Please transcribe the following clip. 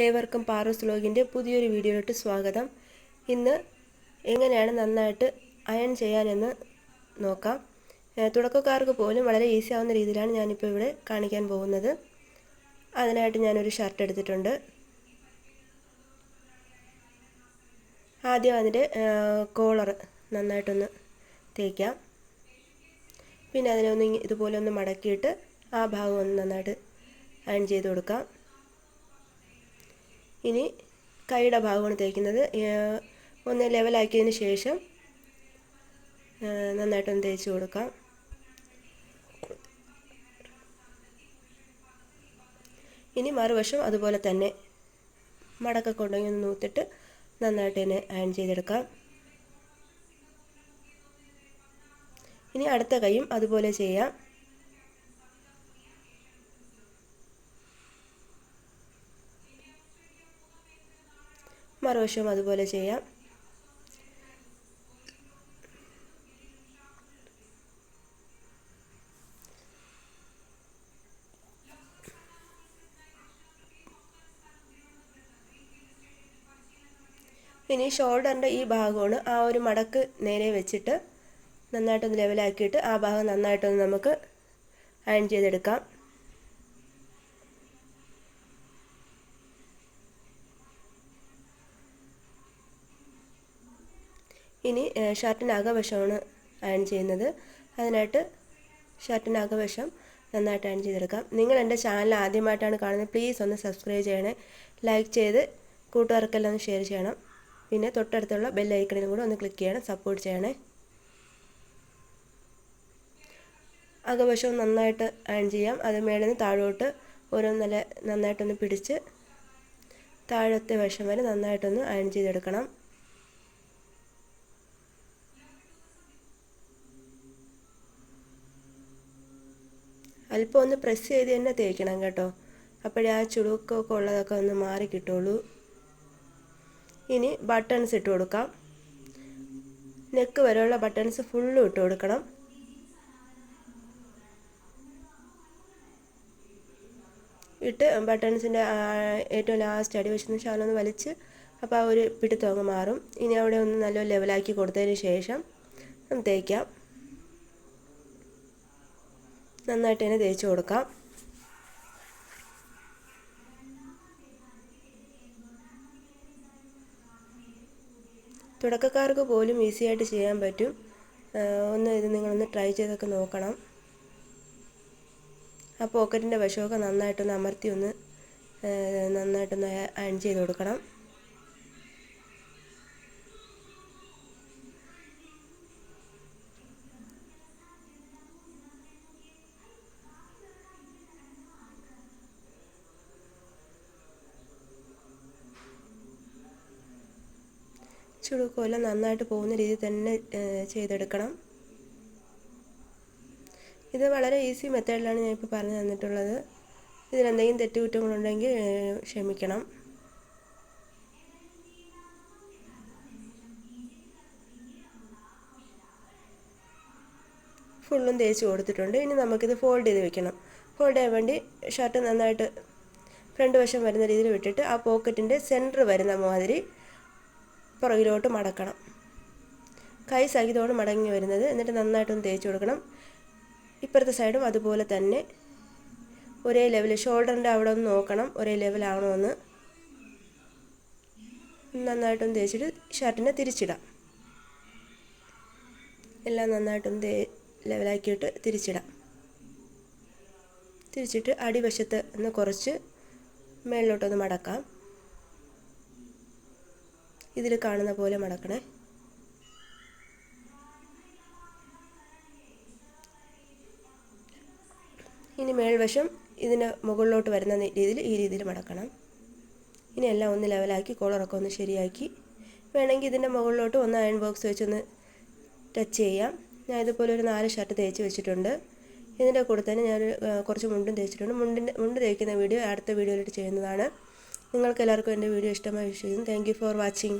ഏവർക്കും പാറൂസ് വ്ലോഗിന്റെ പുതിയൊരു വീഡിയോയിലോട്ട് സ്വാഗതം. ഇന്ന് എങ്ങനെയാണ് നന്നായിട്ട് അയൺ ചെയ്യാനെന്ന് നോക്കാം. തുടക്കക്കാർക്ക് പോലും വളരെ ഈസി ആവുന്ന രീതിയിലാണ് ഞാനിപ്പോൾ ഇവിടെ കാണിക്കാൻ പോകുന്നത്. അതിനായിട്ട് ഞാനൊരു ഷർട്ട് എടുത്തിട്ടുണ്ട്. ആദ്യം അതിന്റെ കോളർ നന്നായിട്ടൊന്ന് തേക്കാം. പിന്നെ അതിനെ ഒന്ന് ഇതുപോലെ ഒന്ന് മടക്കിയിട്ട് ആ ഭാഗം ഒന്ന് നന്നായിട്ട് അയൺ ചെയ്ത് കൊടുക്കാം. ഇനി കൈയുടെ ഭാഗമാണ് തേക്കുന്നത്. ഒന്ന് ലെവലാക്കിയതിന് ശേഷം നന്നായിട്ടൊന്ന് തേച്ച് കൊടുക്കാം. ഇനി മറുവശം അതുപോലെ തന്നെ മടക്ക ഉണ്ടെങ്കിൽ ഒന്ന് നൂത്തിട്ട് നന്നായിട്ട് തന്നെ അയൺ ചെയ്തെടുക്കാം. ഇനി അടുത്ത കൈയും അതുപോലെ ചെയ്യാം. മറുവശവും അതുപോലെ ചെയ്യാം. ഇനി ഷോൾഡറിന്റെ ഈ ഭാഗമാണ്. ആ ഒരു മടക്ക് നേരെ വെച്ചിട്ട് നന്നായിട്ടൊന്ന് ലെവലാക്കിയിട്ട് ആ ഭാഗം നന്നായിട്ടൊന്ന് നമുക്ക് അയൺ ചെയ്തെടുക്കാം. ഇനി ഷർട്ടിന്റെ അകവശമാണ് അയൺ ചെയ്യുന്നത്. അതിനായിട്ട് ഷർട്ടിന്റെ അകവശം നന്നായിട്ട് അയൺ ചെയ്തെടുക്കാം. നിങ്ങൾ എന്റെ ചാനൽ ആദ്യമായിട്ടാണ് കാണുന്നത് പ്ലീസ് ഒന്ന് സബ്സ്ക്രൈബ് ചെയ്യണേ. ലൈക്ക് ചെയ്ത് കൂട്ടുകാർക്കെല്ലാം ഒന്ന് ഷെയർ ചെയ്യണം. പിന്നെ തൊട്ടടുത്തുള്ള ബെല്ലൈക്കണിലും കൂടെ ഒന്ന് ക്ലിക്ക് ചെയ്യണം സപ്പോർട്ട് ചെയ്യണേ. അകവശവും നന്നായിട്ട് അയൺ ചെയ്യാം. അത് മേളിൽ നിന്ന് താഴോട്ട് ഓരോ നല്ല നന്നായിട്ടൊന്ന് പിടിച്ച് താഴത്തെ വശം വരെ നന്നായിട്ടൊന്ന് അയൺ ചെയ്തെടുക്കണം. അല്പം ഒന്ന് പ്രസ് ചെയ്ത് തന്നെ തേക്കണം കേട്ടോ. അപ്പോഴേ ആ ചുളുക്കൊക്കെ ഉള്ളതൊക്കെ ഒന്ന് മാറി കിട്ടുള്ളൂ. ഇനി ബട്ടൺസ് ഇട്ട് കൊടുക്കാം. നെക്ക് വരെയുള്ള ബട്ടൺസ് ഫുള്ളും ഇട്ട് കൊടുക്കണം. ഇട്ട് ബട്ടൺസിന്റെ ഏറ്റവും ലാസ്റ്റ് അടി വെച്ചതിന് ശേഷം ഒന്ന് വലിച്ച് അപ്പോൾ ആ ഒരു പിടുത്തം അങ്ങ് മാറും. ഇനി അവിടെ ഒന്ന് നല്ല ലെവലാക്കി കൊടുത്തതിന് ശേഷം നമുക്ക് തേക്കാം. നന്നായിട്ട് തന്നെ തേച്ച് കൊടുക്കാം. തുടക്കക്കാർക്ക് പോലും ഈസി ആയിട്ട് ചെയ്യാൻ പറ്റും. ഒന്ന് ഇത് നിങ്ങളൊന്ന് ട്രൈ ചെയ്തൊക്കെ നോക്കണം. ആ പോക്കറ്റിന്റെ വശമൊക്കെ നന്നായിട്ടൊന്ന് അമർത്തി ഒന്ന് നന്നായിട്ടൊന്ന് അയൺ ചെയ്ത് കൊടുക്കണം. ചുളുക്കമെല്ലാം നന്നായിട്ട് പോകുന്ന രീതിയിൽ തന്നെ ചെയ്തെടുക്കണം. ഇത് വളരെ ഈസി മെത്തേഡിലാണ് ഞാൻ ഇപ്പോൾ പറഞ്ഞു തന്നിട്ടുള്ളത്. ഇതിലെന്തെങ്കിലും തെറ്റുകുറ്റങ്ങളുണ്ടെങ്കിൽ ക്ഷമിക്കണം. ഫുള്ളും തേച്ച് കൊടുത്തിട്ടുണ്ട്. ഇനി നമുക്കിത് ഫോൾഡ് ചെയ്ത് വെക്കണം. ഫോൾഡ് ചെയ്യാൻ വേണ്ടി ഷർട്ട് നന്നായിട്ട് ഫ്രണ്ട് വശം വരുന്ന രീതിയിൽ വിട്ടിട്ട് ആ പോക്കറ്റിന്റെ സെന്റർ വരുന്ന മാതിരി പുറകിലോട്ട് മടക്കണം. കൈ സഹിതമാണ് മടങ്ങി വരുന്നത് എന്നിട്ട് നന്നായിട്ടൊന്ന് തേച്ച് കൊടുക്കണം. ഇപ്പുറത്തെ സൈഡും അതുപോലെ തന്നെ. ഒരേ ലെവൽ ഷോൾഡറിന്റെ അവിടെ ഒന്ന് നോക്കണം. ഒരേ ലെവലാണോ എന്ന്. നന്നായിട്ടൊന്ന് തേച്ചിട്ട് ഷർട്ടിനെ തിരിച്ചിടാം. എല്ലാം നന്നായിട്ടൊന്ന് തേ ലെവലാക്കിയിട്ട് തിരിച്ചിടാം. തിരിച്ചിട്ട് അടിവശത്ത് ഒന്ന് കുറച്ച് മേളിലോട്ടൊന്ന് മടക്കാം. ഇതിൽ കാണുന്ന പോലെ മടക്കണേ. ഇനി മേൽവശം ഇതിന് മുകളിലോട്ട് വരുന്ന രീതിയിൽ ഈ രീതിയിൽ മടക്കണം. ഇനി എല്ലാം ഒന്ന് ലെവലാക്കി കോളറൊക്കെ ഒന്ന് ശരിയാക്കി. വേണമെങ്കിൽ ഇതിന്റെ മുകളിലോട്ട് ഒന്ന് അയൺ ബോക്സ് വെച്ചൊന്ന് ടച്ച് ചെയ്യാം. ഞാൻ ഇതുപോലെ ഒരു നാല് ഷർട്ട് തേച്ച് വെച്ചിട്ടുണ്ട്. ഇതിന്റെ കൂടെ തന്നെ ഞാൻ കുറച്ച് മുണ്ടും തേച്ചിട്ടുണ്ട്. മുണ്ടിന്റെ മുണ്ട് തേക്കുന്ന വീഡിയോ അടുത്ത വീഡിയോയിലിട്ട് ചെയ്യുന്നതാണ്. നിങ്ങൾക്ക് എല്ലാവർക്കും എന്റെ വീഡിയോ ഇഷ്ടമായി വിശ്വസിക്കുന്നു. Thank for watching